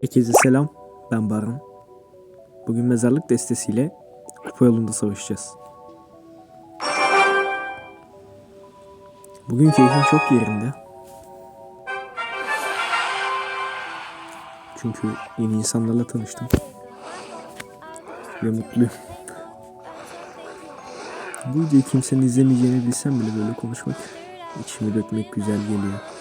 Herkese selam. Ben Baran. Bugün mezarlık destesiyle kupa yolunda savaşacağız. Bugün keyfim çok yerinde. Çünkü yeni insanlarla tanıştım. Ve mutluyum. Bu videoyu kimsenin izlemeyeceğini bilsem bile böyle konuşmak, içimi dökmek güzel geliyor.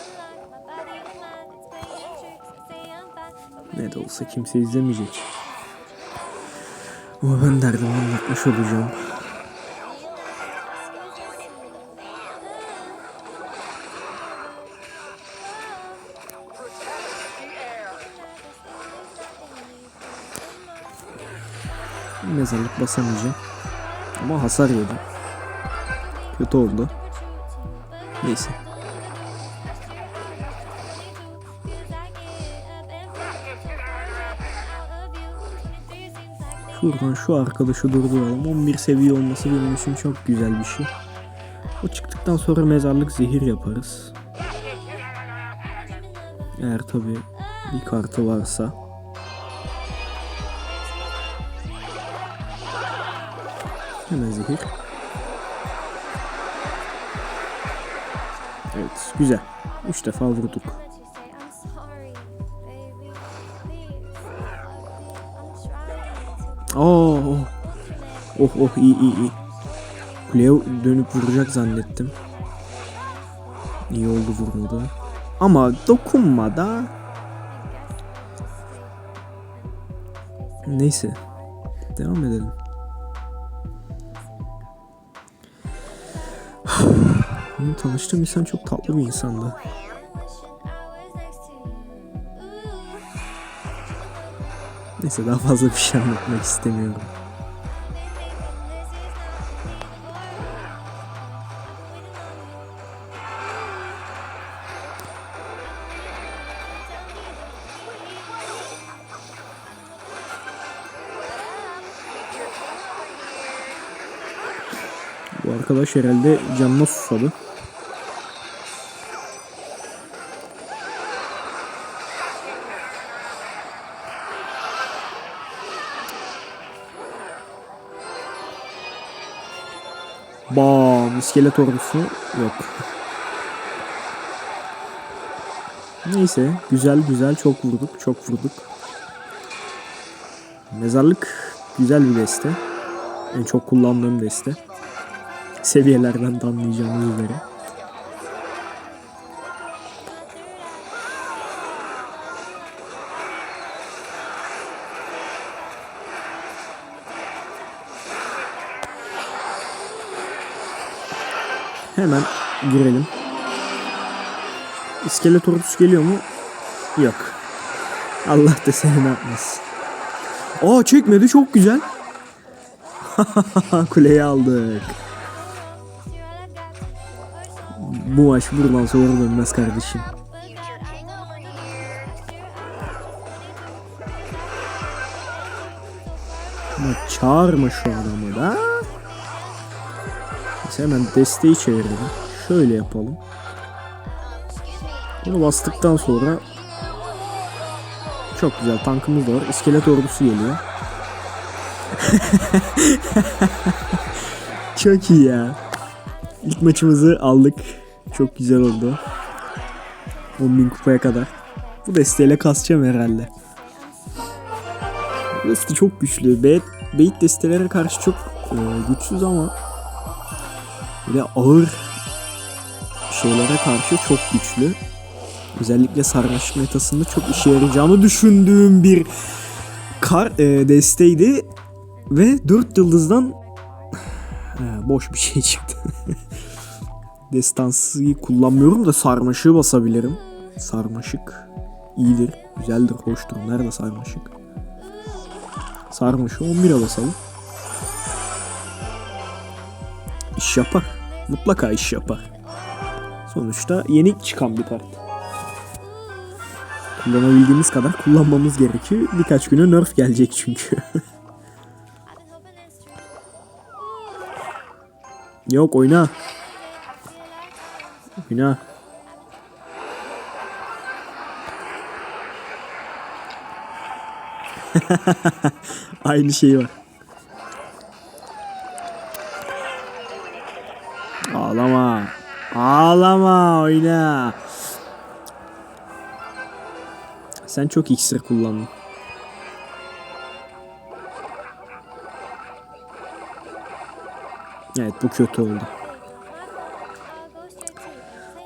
Ne de olsa kimse izlemeyecek. Ama ben derdimi anlatmış olacağım. Mezarlık basamayacağım. Ama hasar yedim. Kötü oldu. Neyse. Şuradan şu arkadaşı durduralım. 11 seviye olması benim için çok güzel bir şey. O çıktıktan sonra mezarlık zehir yaparız. Eğer tabi bir kartı varsa. Hemen zehir. Evet güzel. 3 defa vurduk. Oh, oh. Oh oh iyi iyi iyi. Kuleye dönüp vuracak zannettim. İyi oldu vurmadı. Ama dokunma da. Neyse. Devam edelim. Tanıştığım insan çok tatlı bir insandı. Neyse daha fazla bir şey anlatmak istemiyorum. Bu arkadaş herhalde canına susadı. İskelet ordusu yok. Neyse güzel güzel çok vurduk çok vurduk. Mezarlık güzel bir deste. En çok kullandığım deste. Seviyelerden de anlayacağınız üzere. Hemen girelim. İskelet ordusu geliyor mu? Yok. Allah da seni ne yapmasın. Aa çekmedi çok güzel. Kuleyi aldık. Bu maç buradan sonra dönmez kardeşim. Ama çağırma şu adamı da. Neyse hemen desteği çevirelim. Şöyle yapalım. Bunu bastıktan sonra çok güzel tankımız da var. İskelet ordusu geliyor. çok iyi ya. İlk maçımızı aldık. Çok güzel oldu. 10.000 kupaya kadar. Bu desteğiyle kasacağım herhalde. Deste çok güçlü. Bait, bait destelere karşı çok e, güçsüz ama böyle ağır şeylere karşı çok güçlü. Özellikle sarmaşık metasında çok işe yarayacağını düşündüğüm bir kar e, desteydi. Ve 4 yıldızdan He, boş bir şey çıktı. Destansıyı kullanmıyorum da sarmaşığı basabilirim. Sarmaşık iyidir, güzeldir, hoştur. Nerede sarmaşık? Sarmaşığı 11'e basalım. İş yapar. Mutlaka iş yapar. Sonuçta yeni çıkan bir kart. Kullanabildiğimiz kadar kullanmamız gerekiyor. Birkaç güne nerf gelecek çünkü. Yok oyna. Oyna. Aynı şey var. Ağlama. Ağlama oyna. Sen çok iksir kullandın. Evet bu kötü oldu.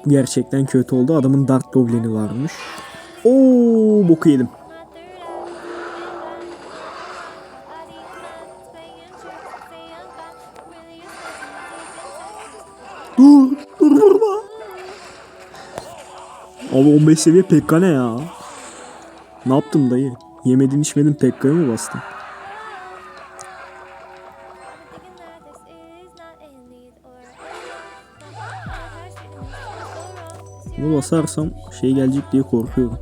Bu gerçekten kötü oldu. Adamın Dark Goblin'i varmış. Oo boku yedim. Abi 15 seviye Pekka ne ya? Ne yaptım dayı? Yemedin içmedin Pekka'ya mı bastın? Bunu basarsam şey gelecek diye korkuyorum.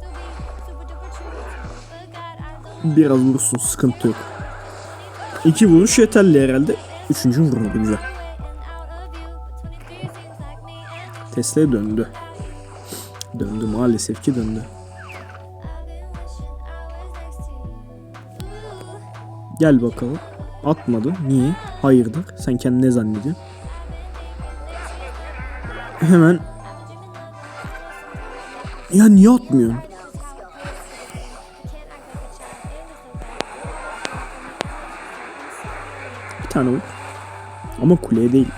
Biraz vursun sıkıntı yok. İki vuruş yeterli herhalde. Üçüncü vurmadı güzel. Tesla döndü. Döndü maalesef ki döndü. Gel bakalım. Atmadı. Niye? Hayırdır? Sen kendini ne zannediyorsun? Hemen ya niye atmıyorsun? Bir tane vur. Ama kuleye değil.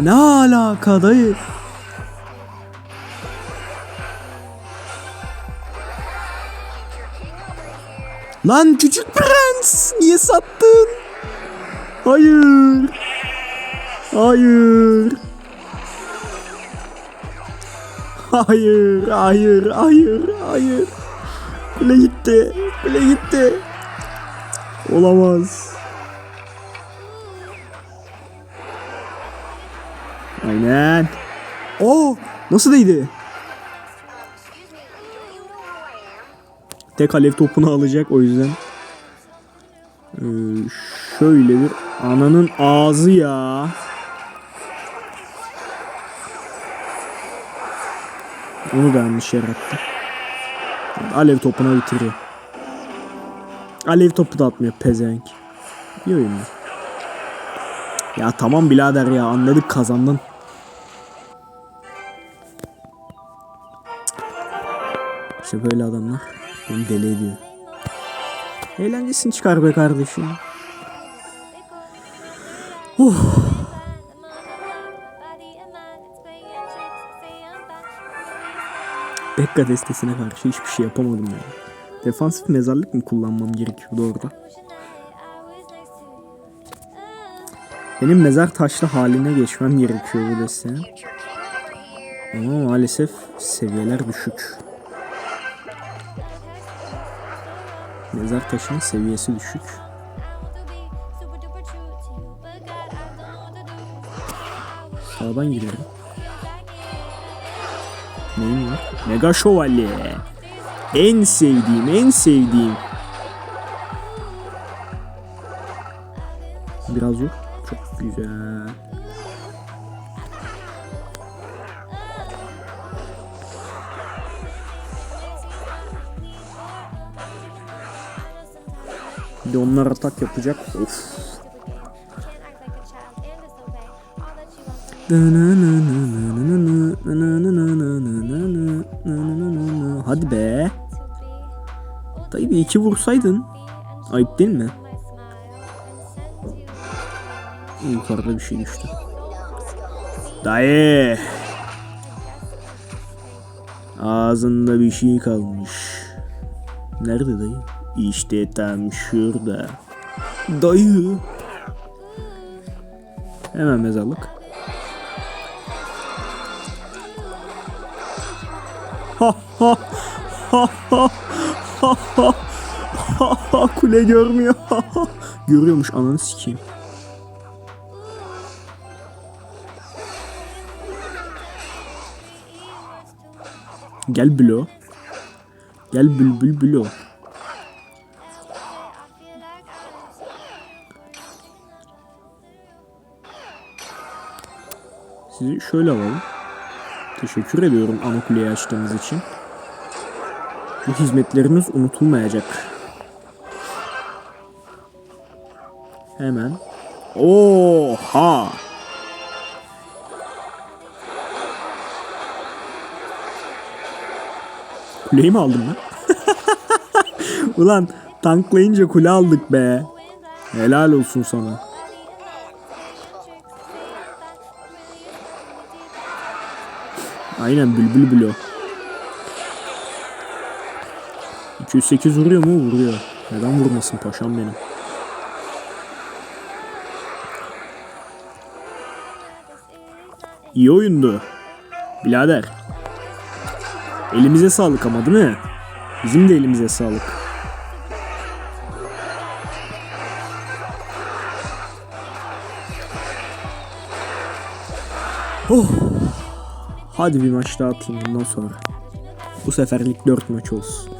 Ne alaka dayı? Lan küçük prens niye sattın? Hayır. Hayır. Hayır, hayır, hayır, hayır. Kule gitti. Kule gitti. Olamaz. Aynen. Oo, nasıl değdi? Tek alev topunu alacak o yüzden. Ee, şöyle bir ananın ağzı ya. Onu da yanlış yarattı. Alev topuna bitiriyor. Alev topu da atmıyor pezevenk. İyi oyun? Ya tamam birader ya anladık kazandın. İşte böyle adamlar beni deli ediyor. Eğlencesini çıkar be kardeşim. Bekka destesine karşı hiçbir şey yapamadım ya. Defansif mezarlık mı kullanmam gerekiyordu orada? Benim mezar taşlı haline geçmem gerekiyor bu destenin. Ama maalesef seviyeler düşük. Mezar taşının seviyesi düşük. Sağdan girelim. Neyim var? Mega şövalye. En sevdiğim, en sevdiğim. Biraz vur. Çok güzel. Bir de onlar atak yapacak. Of. Hadi be. Dayı bir iki vursaydın. Ayıp değil mi? Yukarıda bir şey düştü. Dayı. Ağzında bir şey kalmış. Nerede dayı? İşte tam şurada. Dayı. Hemen mezarlık. Ha ha ha ha ha ha ha kule görmüyor. Görüyormuş ananı sikeyim. Gel Blo. Gel bülbül Blo. Sizi şöyle alalım. Teşekkür ediyorum ana kuleyi açtığınız için. Bu hizmetleriniz unutulmayacak. Hemen. Oha! Kuleyi mi aldım ben? Ulan tanklayınca kule aldık be. Helal olsun sana. Aynen bülbül bülü. 208 vuruyor mu? Vuruyor. Neden vurmasın paşam benim? İyi oyundu. Birader. Elimize sağlık ama değil mi? Bizim de elimize sağlık. Oh. Hadi bir maç daha atayım bundan sonra. Bu seferlik 4 maç olsun.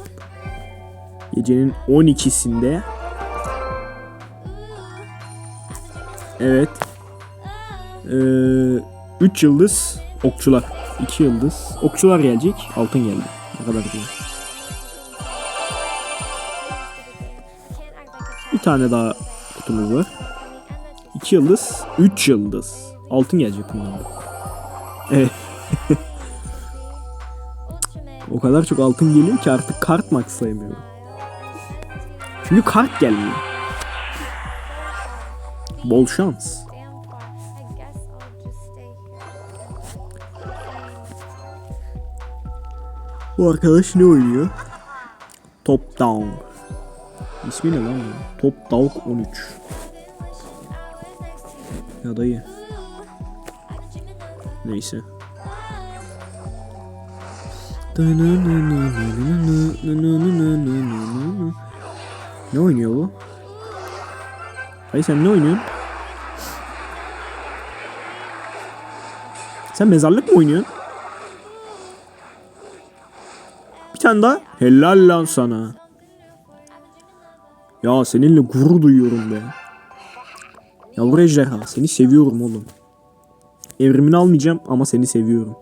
Gecenin 12'sinde Evet. 3 yıldız okçular. 2 yıldız. Okçular gelecek. Altın geldi. Ne kadar güzel. Bir tane daha kutumuz var. 2 yıldız. 3 yıldız. Altın gelecek bundan. Evet. O kadar çok altın geliyor ki artık kart max sayamıyorum. Çünkü kart gelmiyor. Bol şans. Bu arkadaş ne oynuyor? Top Down. İsmi ne lan? Top Dog 13. Ya dayı. Neyse. Ne oynuyor bu? Hayır sen ne oynuyorsun? Sen mezarlık mı oynuyorsun? Bir tane daha. Helal lan sana. Ya seninle gurur duyuyorum be. Yavru ejderha seni seviyorum oğlum. Evrimini almayacağım ama seni seviyorum.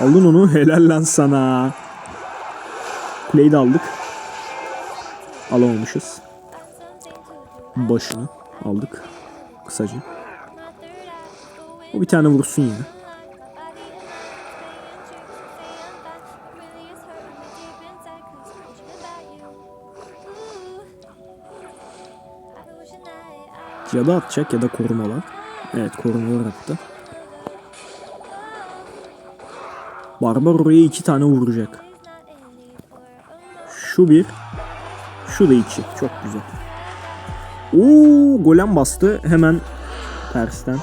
Aldın onu helal lan sana. Kuleyi de aldık. Alamamışız. Başını aldık. Kısaca. O bir tane vursun yine. Ya da atacak ya da korumalar. Evet korumalar attı. Barbar iki tane vuracak. Şu bir. Şu da iki. Çok güzel. Oo golem bastı. Hemen tersten.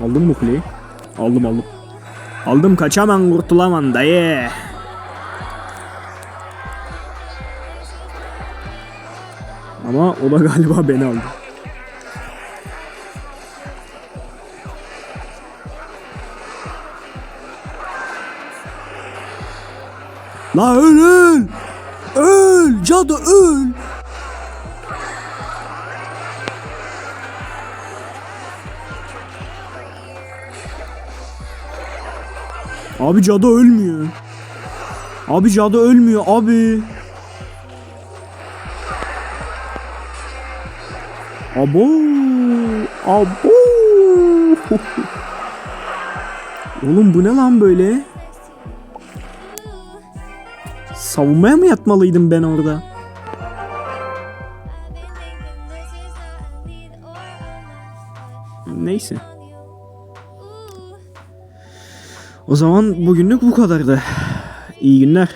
Aldın mı kuleyi? Aldım aldım. Aldım kaçaman kurtulaman dayı. Ama o da galiba beni aldı. La öl öl! Öl! Cadı öl! Abi cadı ölmüyor. Abi cadı ölmüyor abi. Abo. Abo. Oğlum bu ne lan böyle? Savunmaya mı yatmalıydım ben orada? Neyse. O zaman bugünlük bu kadardı. İyi günler.